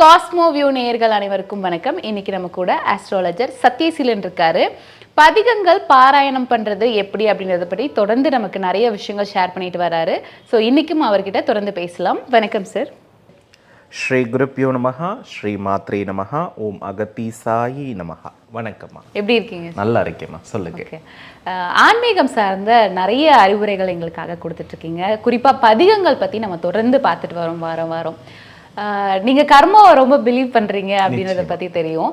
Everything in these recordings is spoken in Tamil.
காஸ்மோ வியூ நேயர்கள் அனைவருக்கும் வணக்கம். இன்னைக்கு நம்ம கூட ஆஸ்ட்ராலஜர் சத்யசீலன் இருக்காரு. பதிகங்கள் பாராயணம் பண்றது எப்படி அப்படின்றத பற்றி தொடர்ந்து நமக்கு நிறைய விஷயங்கள் ஷேர் பண்ணிட்டு வராரு. ஸோ இன்னைக்கும் அவர்கிட்ட தொடர்ந்து பேசலாம். வணக்கம் சார் ஸ்ரீ குருப்பியோ நமஹா ஸ்ரீ மாத்ரே நமஹா ஓம் அகத்தி சாயி நமஹா. வணக்கம்மா. எப்படி இருக்கீங்க நல்லா இருக்கேம்மா. சொல்லுங்க. ஆன்மீகம் சார்ந்த நிறைய அறிவுரைகள் எங்களுக்காக கொடுத்துட்டு இருக்கீங்க. குறிப்பா பதிகங்கள் பத்தி நம்ம தொடர்ந்து பார்த்துட்டு வரோம் வாரம் வாரம். அஹ், நீங்க கர்மாவை ரொம்ப பிலீவ் பண்றீங்க அப்படின்றத பத்தி தெரியும்.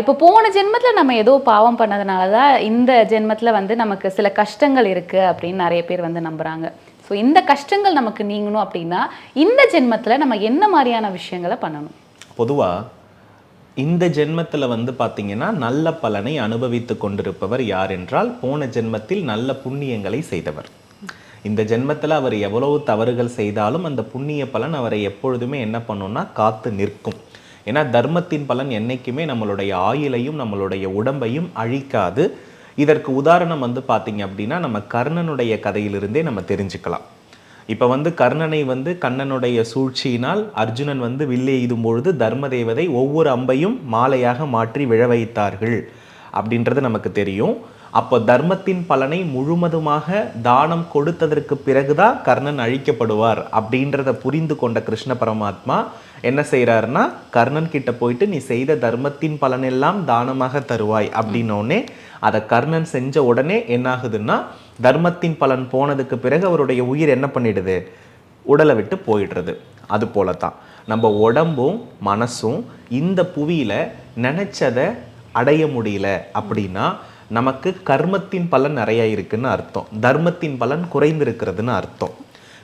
இப்போ போன ஜென்மத்துல நம்ம ஏதோ பாவம் பண்ணதுனால தான் இந்த ஜென்மத்துல வந்து நமக்கு சில கஷ்டங்கள் இருக்கு அப்படின்னு நிறைய பேர் வந்து நம்புறாங்க. ஸோ இந்த கஷ்டங்கள் நமக்கு நீங்கணும் அப்படின்னா இந்த ஜென்மத்துல நம்ம என்ன மாதிரியான விஷயங்களை பண்ணணும்? பொதுவா இந்த ஜென்மத்தில் வந்து பார்த்தீங்கன்னா நல்ல பலனை அனுபவித்து கொண்டிருப்பவர் யார் என்றால் போன ஜென்மத்தில் நல்ல புண்ணியங்களை செய்தவர். இந்த ஜென்மத்தில் அவர் எவ்வளவு தவறுகள் செய்தாலும் அந்த புண்ணிய பலன் அவரை எப்பொழுதுமே என்ன பண்ணும்னா காத்து நிற்கும். ஏன்னா தர்மத்தின் பலன் என்றைக்குமே நம்மளுடைய ஆயுளையும் நம்மளுடைய உடம்பையும் அழிக்காது. இதற்கு உதாரணம் வந்து பார்த்தீங்க அப்படின்னா நம்ம கர்ணனுடைய கதையிலிருந்தே நம்ம தெரிஞ்சுக்கலாம். இப்போ வந்து கர்ணனை வந்து கண்ணனுடைய சூழ்ச்சியினால் அர்ஜுனன் வந்து வில்லை எய்தும் பொழுது தர்மதேவதை ஒவ்வொரு அம்பையும் மாலையாக மாற்றி விழ வைத்தார்கள் அப்படின்றது நமக்கு தெரியும். அப்போ தர்மத்தின் பலனை முழுமதுமாக தானம் கொடுத்ததற்கு பிறகுதான் கர்ணன் அழிக்கப்படுவார் அப்படின்றத புரிந்து கொண்ட கிருஷ்ண பரமாத்மா என்ன செய்கிறாருன்னா கர்ணன் கிட்ட போயிட்டு நீ செய்த தர்மத்தின் பலனெல்லாம் தானமாக தருவாய் அப்படின்னோடனே அதை கர்ணன் செஞ்ச உடனே என்னாகுதுன்னா தர்மத்தின் பலன் போனதுக்கு பிறகு அவருடைய உயிர் என்ன பண்ணிடுது? உடலை விட்டு போயிடுறது. அது போல தான் நம்ம உடம்பும் மனசும் இந்த புவியில் நினச்சதை அடைய முடியல அப்படின்னா நமக்கு கர்மத்தின் பலன் நிறைய இருக்குன்னு அர்த்தம். தர்மத்தின் பலன் குறைந்திருக்கிறதுன்னு அர்த்தம்.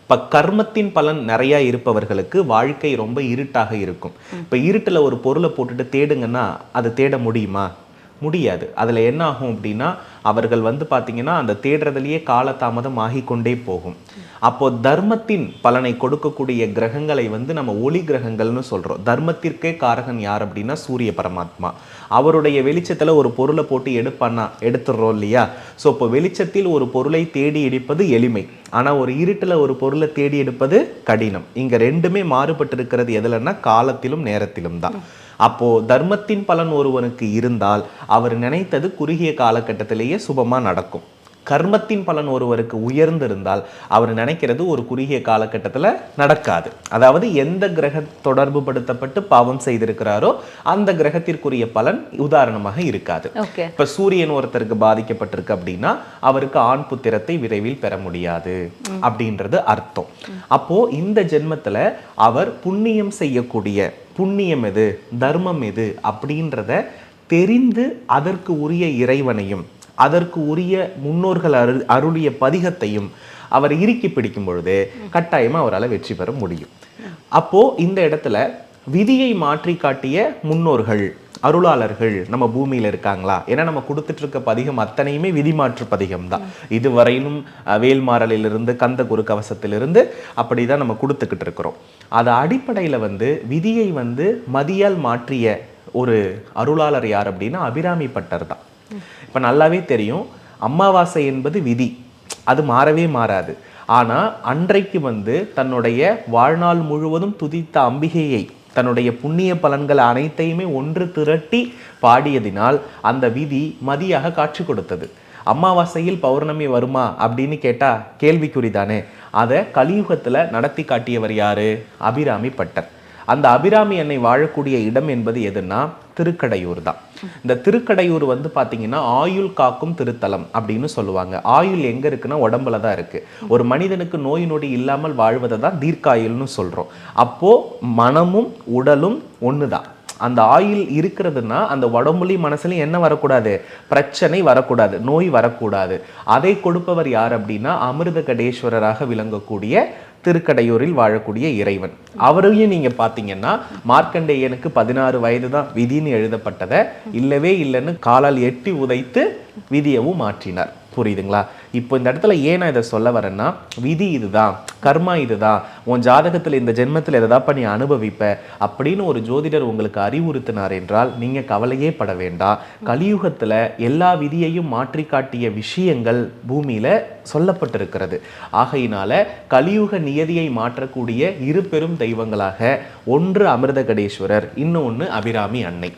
இப்ப கர்மத்தின் பலன் நிறையா இருப்பவர்களுக்கு வாழ்க்கை ரொம்ப இருட்டாக இருக்கும். இப்ப இருட்டுல ஒரு பொருளை போட்டுட்டு தேடுங்கன்னா அது தேட முடியுமா? முடியாது. அதுல என்ன ஆகும் அப்படின்னா அவர்கள் வந்து பார்த்திங்கன்னா அந்த தேடுறதுலயே காலதாமதம் ஆகிக்கொண்டே போகும். அப்போ தர்மத்தின் பலனை கொடுக்கக்கூடிய கிரகங்களை வந்து நம்ம ஒளி கிரகங்கள்னு சொல்றோம். தர்மத்திற்கே காரகன் யார் அப்படின்னா சூரிய பரமாத்மா. அவருடைய வெளிச்சத்துல ஒரு பொருளை போட்டு எடுப்பானா எடுத்துடுறோம் இல்லையா? ஸோ இப்போ வெளிச்சத்தில் ஒரு பொருளை தேடி எடுப்பது எளிமை. ஆனால் ஒரு இருட்டில் ஒரு பொருளை தேடி எடுப்பது கடினம். இங்க ரெண்டுமே மாறுபட்டு இருக்கிறது எதுலன்னா காலத்திலும் நேரத்திலும் தான். அப்போ தர்மத்தின் பலன் ஒருவனுக்கு இருந்தால் அவர் நினைத்தது குறுகிய காலகட்டத்திலேயே சுபமாக நடக்கும். கர்மத்தின் பலன் ஒருவருக்கு உயர்ந்திருந்தால் அவர் நினைக்கிறது ஒரு குறுகிய காலகட்டத்துல நடக்காது. அதாவது எந்த கிரக தொடர்பு படுத்தப்பட்டு பாவம் செய்திருக்கிறாரோ அந்த கிரகத்திற்குரிய பலன் உதாரணமாக இருக்காது. இப்ப சூரியன் ஒருத்தருக்கு பாதிக்கப்பட்டிருக்கு அப்படின்னா அவருக்கு ஆண் புத்திரத்தை விரைவில் பெற முடியாது அப்படின்றது அர்த்தம். அப்போ இந்த ஜென்மத்துல அவர் புண்ணியம் செய்யக்கூடிய புண்ணியம் எது தர்மம் எது அப்படின்றத தெரிந்து அதற்கு உரிய இறைவனையும் அதற்கு உரிய முன்னோர்கள் அரு அருளிய பதிகத்தையும் அவர் இறுக்கி பிடிக்கும் பொழுது கட்டாயமா அவரால் வெற்றி பெற முடியும். அப்போ இந்த இடத்துல விதியை மாற்றி காட்டிய முன்னோர்கள் அருளாளர்கள் நம்ம பூமியில இருக்காங்களா? ஏன்னா நம்ம கொடுத்துட்டு இருக்க பதிகம் அத்தனையுமே விதிமாற்று பதிகம் தான் இதுவரையிலும் வேல்மாறலிலிருந்து கந்த குரு கவசத்திலிருந்து அப்படிதான் நம்ம கொடுத்துக்கிட்டு இருக்கிறோம். அது அடிப்படையில வந்து விதியை வந்து மதியால் மாற்றிய ஒரு அருளாளர் யார் அப்படின்னா அபிராமி பட்டர் தான். இப்போ நல்லாவே தெரியும். அமாவாசை என்பது விதி. அது மாறவே மாறாது. ஆனால் அன்றைக்கு வந்து தன்னுடைய வாழ்நாள் முழுவதும் துதித்த அம்பிகையை தன்னுடைய புண்ணிய பலன்கள் அனைத்தையுமே ஒன்று திரட்டி பாடியதினால் அந்த விதி மதியாக காட்சி கொடுத்தது. அமாவாசையில் பௌர்ணமி வருமா அப்படின்னு கேட்டால் கேள்விக்குறிதானே அதை கலியுகத்துல நடத்தி காட்டியவர் யாரு? அபிராமி பட்டர். அந்த அபிராமி என்னை வாழக்கூடிய இடம் என்பது எதுன்னா திருக்கடையூர் தான். இந்த திருக்கடையூர் வந்து பார்த்தீங்கன்னா ஆயுள் காக்கும் திருத்தலம் அப்படின்னு சொல்லுவாங்க. ஆயுள் எங்கே இருக்குன்னா உடம்புல தான் இருக்கு. ஒரு மனிதனுக்கு நோய் நொடி இல்லாமல் வாழ்வதை தான் தீர்க்காயுள்னு சொல்கிறோம் அப்போது மனமும் உடலும் ஒண்ணுதான் அந்த ஆயில் இருக்கிறதுனா அந்த உடம்புலையும் மனசுலையும் என்ன வரக்கூடாது? பிரச்சனை வரக்கூடாது. நோய் வரக்கூடாது. அதை கொடுப்பவர் யார் அப்படின்னா அமிர்த கடேஸ்வரராக விளங்கக்கூடிய திருக்கடையூரில் வாழக்கூடிய இறைவன். அவரையும் நீங்க பாத்தீங்கன்னா மார்க்கண்டேயனுக்கு பதினாறு வயது தான் விதின்னு எழுதப்பட்டதை இல்லவே இல்லைன்னு காலால் எட்டி உதைத்து விதியவும் மாற்றினார். புரியுதுங்களா? இப்போ இந்த இடத்துல ஏன் நான் இதை சொல்ல வரேன்னா விதி இதுதான் கர்மா இதுதான். உன் ஜாதகத்தில் இந்த ஜென்மத்தில் எதாப்பா நீ அனுபவிப்ப அப்படின்னு ஒரு ஜோதிடர் உங்களுக்கு அறிவுறுத்தினார் என்றால் நீங்கள் கவலையே பட வேண்டாம். கலியுகத்தில் எல்லா விதியையும் மாற்றி காட்டிய விஷயங்கள் பூமியில் சொல்லப்பட்டிருக்கிறது. ஆகையினால கலியுக நியதியை மாற்றக்கூடிய இரு பெரும் தெய்வங்களாக ஒன்று அமிர்தகடேஸ்வரர் இன்னொன்று அபிராமி அன்னை.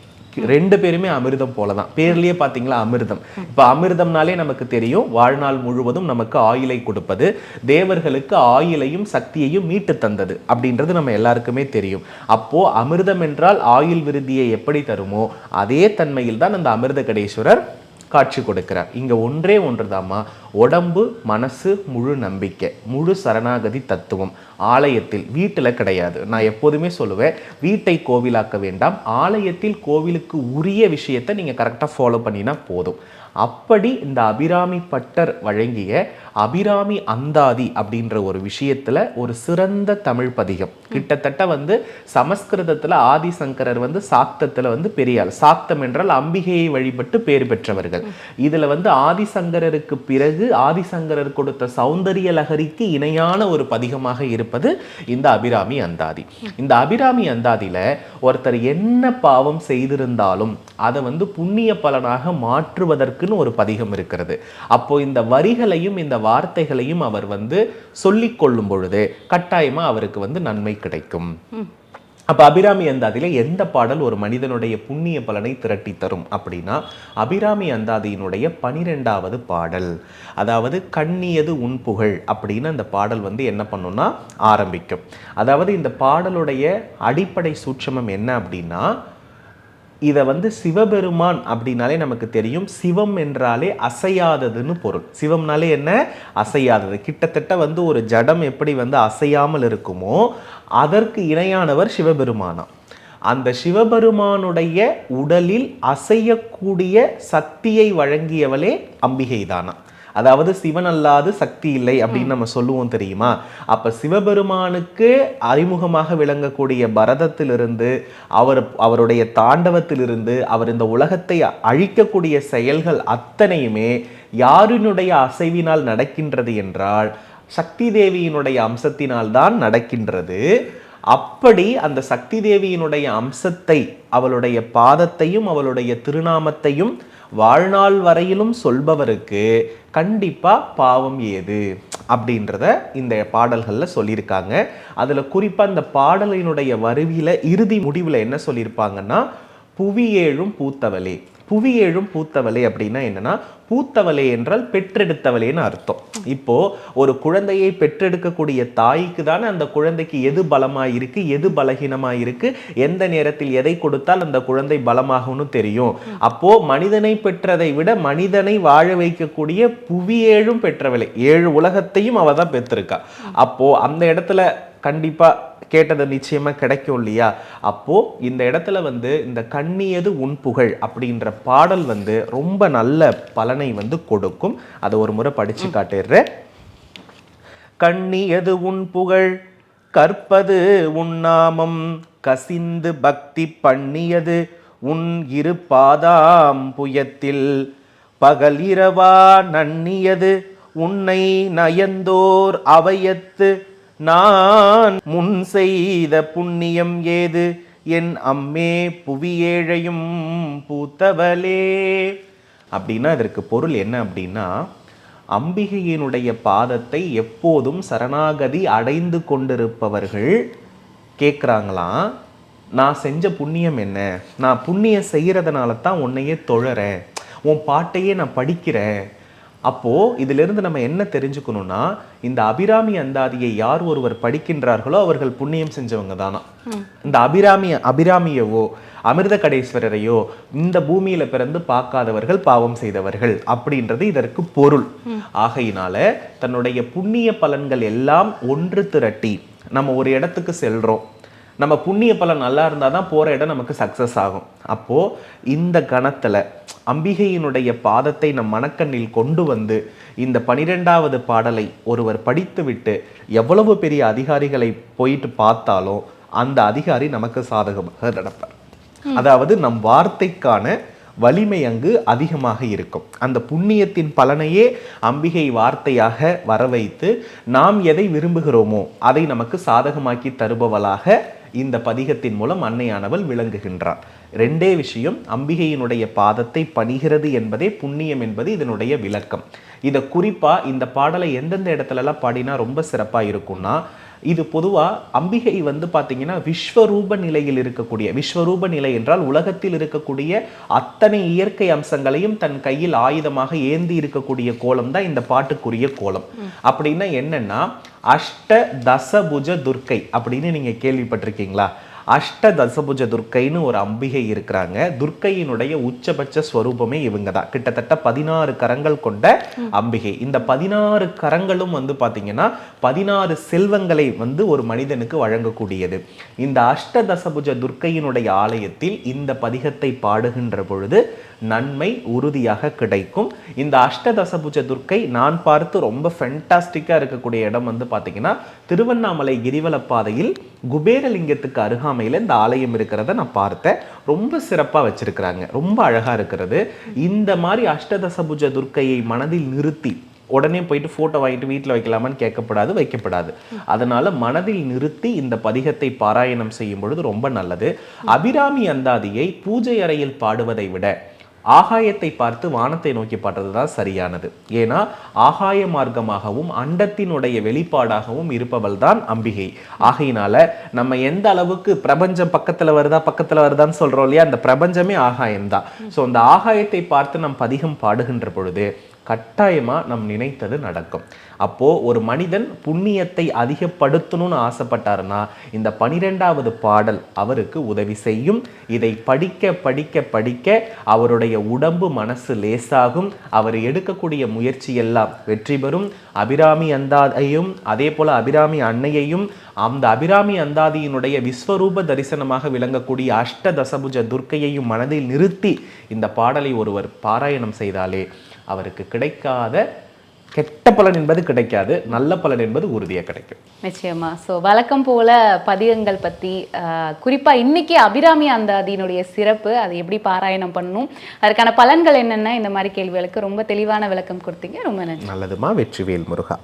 ரெண்டு பேருமே அமிர்தம் போல தான் பேர்லயே பார்த்தீங்களா அமிர்தம். இப்போ அமிர்தம்னாலே நமக்கு தெரியும் வாழ்நாள் முழுவதும் நமக்கு ஆயிலை கொடுப்பது தேவர்களுக்கு ஆயிலையும் சக்தியையும் மீட்டு தந்தது அப்படின்றது நம்ம எல்லாருக்குமே தெரியும். அப்போ அமிர்தம் என்றால் ஆயுள் விருதியை எப்படி தருமோ அதே தன்மையில் தான் அந்த அமிர்தகடேஸ்வரர் காட்சி கொடுக்கிறார். இங்கே ஒன்றே ஒன்றுதாம்மா. உடம்பு மனசு முழு நம்பிக்கை முழு சரணாகதி தத்துவம். ஆலயத்தில் வீட்டில் கிடையாது. நான் எப்போதுமே சொல்லுவேன் வீட்டை கோவிலாக்க வேண்டாம். ஆலயத்தில் கோவிலுக்கு உரிய விஷயத்தை நீங்கள் கரெக்டாக ஃபாலோ பண்ணினா போதும். அப்படி இந்த அபிராமி பட்டர் வழங்கிய அபிராமி அந்தாதி அப்படின்ற ஒரு விஷயத்துல ஒரு சிறந்த தமிழ் பதிகம். கிட்டத்தட்ட வந்து சமஸ்கிருதத்துல ஆதிசங்கரர் வந்து சாக்தத்தில் வந்து பெரியாள் சாக்தம் என்றால் அம்பிகையை வழிபட்டு பேர் பெற்றவர்கள். இதுல வந்து ஆதிசங்கரருக்கு பிறகு ஆதிசங்கரர் கொடுத்த சௌந்தரிய லகரிக்கு இணையான ஒரு பதிகமாக இருப்பது இந்த அபிராமி அந்தாதி. இந்த அபிராமி அந்தாதியில ஒருத்தர் என்ன பாவம் செய்திருந்தாலும் அதை வந்து புண்ணிய பலனாக மாற்றுவதற்குன்னு ஒரு பதிகம் இருக்கிறது. அப்போ இந்த வரிகளையும் இந்த வார்த்தைகளையும் அவர் வந்து சொல்லிக் கொள்ளும் பொழுது கட்டாயமா அவருக்கு வந்து நன்மை கிடைக்கும். அப்ப அபிராமி அந்தாதியில எந்த பாடல் ஒரு மனிதனுடைய புண்ணிய பலனை திரட்டி தரும் அப்படின்னா அபிராமி அந்தாதியினுடைய பனிரெண்டாவது பாடல் அதாவது கண்ணியது உன் புகழ் அப்படின்னு அந்த பாடல் வந்து என்ன பண்ணும்னா ஆரம்பிக்கும். அதாவது இந்த பாடலுடைய அடிப்படை சூட்சமம் என்ன அப்படின்னா இதை வந்து சிவபெருமான் அப்படின்னாலே நமக்கு தெரியும். சிவம் என்றாலே அசையாததுன்னு பொருள். சிவம்னாலே என்ன? அசையாதது. கிட்டத்தட்ட வந்து ஒரு ஜடம் எப்படி வந்து அசையாமல் இருக்குமோ அதற்கு இணையானவர் சிவபெருமானா. அந்த சிவபெருமானுடைய உடலில் அசையக்கூடிய சக்தியை வழங்கியவளே அம்பிகை தானா அதாவது சிவன் அல்லாது சக்தி இல்லை அப்படின்னு நம்ம சொல்லுவோம் தெரியுமா? அப்ப சிவபெருமானுக்கு அறிமுகமாக விளங்கக்கூடிய பரதத்திலிருந்து அவர் அவருடைய தாண்டவத்திலிருந்து அவர் இந்த உலகத்தை அழிக்கக்கூடிய செயல்கள் அத்தனையுமே யாரினுடைய அசைவினால் நடக்கின்றது என்றால் சக்தி தேவியினுடைய அம்சத்தினால் தான் நடக்கின்றது. அப்படி அந்த சக்தி தேவியினுடைய அம்சத்தை அவளுடைய பாதத்தையும் அவளுடைய திருநாமத்தையும் வாழ்நாள் வரையிலும் சொல்பவருக்கு கண்டிப்பாக பாவம் ஏது? அப்படின்றத இந்த பாடல்களில் சொல்லியிருக்காங்க. அதில் குறிப்பாக இந்த பாடலினுடைய வருவியில் இறுதி முடிவில் என்ன சொல்லியிருப்பாங்கன்னா புவியேழும் பூத்தவளே. புவியேழும் பூத்தவளை அப்படின்னா என்னன்னா பூத்தவளை என்றால் பெற்றெடுத்தவளேன்னு அர்த்தம். இப்போ ஒரு குழந்தையை பெற்றெடுக்கக்கூடிய தாய்க்கு தானே அந்த குழந்தைக்கு எது பலமா இருக்கு எது பலகீனமா இருக்கு எந்த நேரத்தில் எதை கொடுத்தால் அந்த குழந்தை பலமாகும்னு தெரியும். அப்போ மனிதனை பெற்றதை விட மனிதனை வாழ வைக்கக்கூடிய புவியேழும் பெற்றவளை. ஏழு உலகத்தையும் அவ தான் பெற்றிருக்கா. அப்போ அந்த இடத்துல கண்டிப்பா கேட்டது நிச்சயமா கிடைக்கும் இல்லையா? அப்போ இந்த இடத்துல வந்து இந்த கண்ணியது உன் புகழ் அப்படின்ற பாடல் வந்து ரொம்ப நல்ல பலனை வந்து கொடுக்கும். அதை ஒரு முறை படிச்சு காட்டிடுறேன். கண்ணியது உன் புகழ்? கற்பது உன் நாமம். கசிந்து பக்தி பண்ணியது உன் இரு பாதாம் புயத்தில். பகல் இரவா நன்னியது உன்னை நயந்தோர் அவையத்து. நான் முன் செய்த புண்ணியம் ஏது? என் அம்மே புவியேழையும் பூத்தவளே. அப்படின்னா இதற்கு பொருள் என்ன அப்படின்னா அம்பிகையினுடைய பாதத்தை எப்போதும் சரணாகதி அடைந்து கொண்டிருப்பவர்கள் கேட்குறாங்களாம் நான் செஞ்ச புண்ணியம் என்ன? நான் புண்ணியம் செய்கிறதுனால தான் உன்னையே தொழறேன். உன் பாட்டையே நான் படிக்கிறேன். அப்போ இதிலிருந்து நம்ம என்ன தெரிஞ்சுக்கணும்னா இந்த அபிராமி அந்தாதியை யார் ஒருவர் படிக்கின்றார்களோ அவர்கள் புண்ணியம் செஞ்சவங்க தானா. இந்த அபிராமி அபிராமியவோ அமிர்த கடேஸ்வரரையோ இந்த பூமியில பிறந்து பார்க்காதவர்கள் பாவம் செய்தவர்கள் அப்படின்றது இதற்கு பொருள். ஆகையினால தன்னுடைய புண்ணிய பலன்கள் எல்லாம் ஒன்று திரட்டி நம்ம ஒரு இடத்துக்கு செல்றோம். நம்ம புண்ணிய பலன் நல்லா இருந்தால் தான் போகிற இடம் நமக்கு சக்ஸஸ் ஆகும். அப்போது இந்த கணத்தில் அம்பிகையினுடைய பாதத்தை நம் மனக்கண்ணில் கொண்டு வந்து இந்த பனிரெண்டாவது பாடலை ஒருவர் படித்துவிட்டு எவ்வளவு பெரிய அதிகாரிகளை போயிட்டு பார்த்தாலும் அந்த அதிகாரி நமக்கு சாதகமாக நடப்பார் அதாவது நம் வார்த்தைக்கான வலிமை அங்கு அதிகமாக இருக்கும். அந்த புண்ணியத்தின் பலனையே அம்பிகை வார்த்தையாக வர வைத்து நாம் எதை விரும்புகிறோமோ அதை நமக்கு சாதகமாக்கி தருபவளாக இந்த பதிகத்தின் மூலம் அன்னையானவள் விளங்குகின்றார் ரெண்டே விஷயம் அம்பிகையினுடைய பாதத்தை பணிகிறது என்பதே புண்ணியம் என்பது இதனுடைய விளக்கம். இதை குறிப்பாக இந்த பாடலை எந்தெந்த இடத்துலலாம் பாடினா ரொம்ப சிறப்பாக இருக்கும்னா இது பொதுவா அம்பிகை வந்து பாத்தீங்கன்னா விஸ்வரூப நிலையில் இருக்கக்கூடிய விஸ்வரூப நிலை என்றால் உலகத்தில் இருக்கக்கூடிய அத்தனை இயற்கை அம்சங்களையும் தன் கையில் ஆயுதமாக ஏந்தி இருக்கக்கூடிய கோலம் தான் இந்த பாட்டுக்குரிய கோலம். அப்படின்னா என்னன்னா அஷ்ட தசபுஜ துர்க்கை அப்படின்னு நீங்க கேள்விப்பட்டிருக்கீங்களா? அஷ்ட தசபுஜ துர்க்கைன்னு ஒரு அம்பிகை இருக்கிறாங்க. துர்க்கையினுடைய உச்சபட்ச ஸ்வரூபமே இவங்க தான் கிட்டத்தட்ட பதினாறு கரங்கள் கொண்ட அம்பிகை. இந்த பதினாறு கரங்களும் வந்து பார்த்தீங்கன்னா பதினாறு செல்வங்களை வந்து ஒரு மனிதனுக்கு வழங்கக்கூடியது. இந்த அஷ்ட தசபுஜ துர்க்கையினுடைய ஆலயத்தில் இந்த பதிகத்தை பாடுகின்ற பொழுது நன்மை உறுதியாக கிடைக்கும். இந்த அஷ்டதசபுஜ துர்க்கை நான் பார்த்து ரொம்ப ஃபென்டாஸ்டிக்காக இருக்கக்கூடிய இடம் வந்து பார்த்தீங்கன்னா திருவண்ணாமலை கிரிவல பாதையில் குபேரலிங்கத்துக்கு அருகாமையில் இந்த ஆலயம் இருக்கிறத நான் பார்த்தேன் ரொம்ப சிறப்பாக வச்சிருக்கிறாங்க. ரொம்ப அழகாக இருக்கிறது. இந்த மாதிரி அஷ்டதசபுஜ துர்க்கையை மனதில் நிறுத்தி உடனே போயிட்டு ஃபோட்டோ வாங்கிட்டு வீட்டில் வைக்கலாமான்னு கேட்கப்படாது வைக்கப்படாது. அதனால மனதில் நிறுத்தி இந்த பதிகத்தை பாராயணம் செய்யும் பொழுது ரொம்ப நல்லது. அபிராமி அந்தாதியை பூஜை அறையில் பாடுவதை விட ஆகாயத்தை பார்த்து வானத்தை நோக்கி பாடுறது தான் சரியானது. ஏன்னா ஆகாய மார்க்கமாகவும் அண்டத்தினுடைய வெளிப்பாடாகவும் இருப்பவள் தான் அம்பிகை. ஆகையினால நம்ம எந்த அளவுக்கு பிரபஞ்சம் பக்கத்துல வருதா பக்கத்துல வருதான்னு சொல்றோம் இல்லையா அந்த பிரபஞ்சமே ஆகாயம்தான். ஸோ அந்த ஆகாயத்தை பார்த்து நம் பதிகம் பாடுகின்ற பொழுது கட்டாயமாக நம் நினைத்தது நடக்கும். அப்போது ஒரு மனிதன் புண்ணியத்தை அதிகப்படுத்தணும்னு ஆசைப்பட்டாருன்னா இந்த பனிரெண்டாவது பாடல் அவருக்கு உதவி செய்யும். இதை படிக்க படிக்க படிக்க அவருடைய உடம்பு மனசு லேசாகும். அவர் எடுக்கக்கூடிய முயற்சி எல்லாம் வெற்றி பெறும். அபிராமி அந்தாதையும் அதே போல் அபிராமி அன்னையையும் அந்த அபிராமி அந்தாதியினுடைய விஸ்வரூப தரிசனமாக விளங்கக்கூடிய அஷ்ட தசபுஜ துர்க்கையையும் மனதில் நிறுத்தி இந்த பாடலை ஒருவர் பாராயணம் செய்தாலே அவருக்கு கிடைக்காத கெட்ட பலன் என்பது கிடைக்காது நல்ல பலன் என்பது உறுதியாக கிடைக்கும். நிச்சயமா. ஸோ வழக்கம் போல பதிகங்கள் பத்தி ஆஹ், குறிப்பா இன்னைக்கு அபிராமி அந்தாதியினுடைய சிறப்பு அதை எப்படி பாராயணம் பண்ணணும் அதற்கான பலன்கள் என்னென்ன இந்த மாதிரி கேள்விகளுக்கு ரொம்ப தெளிவான விளக்கம் கொடுத்தீங்க. ரொம்ப நன்றி. நல்லதுமா வெற்றிவேல் முருகா.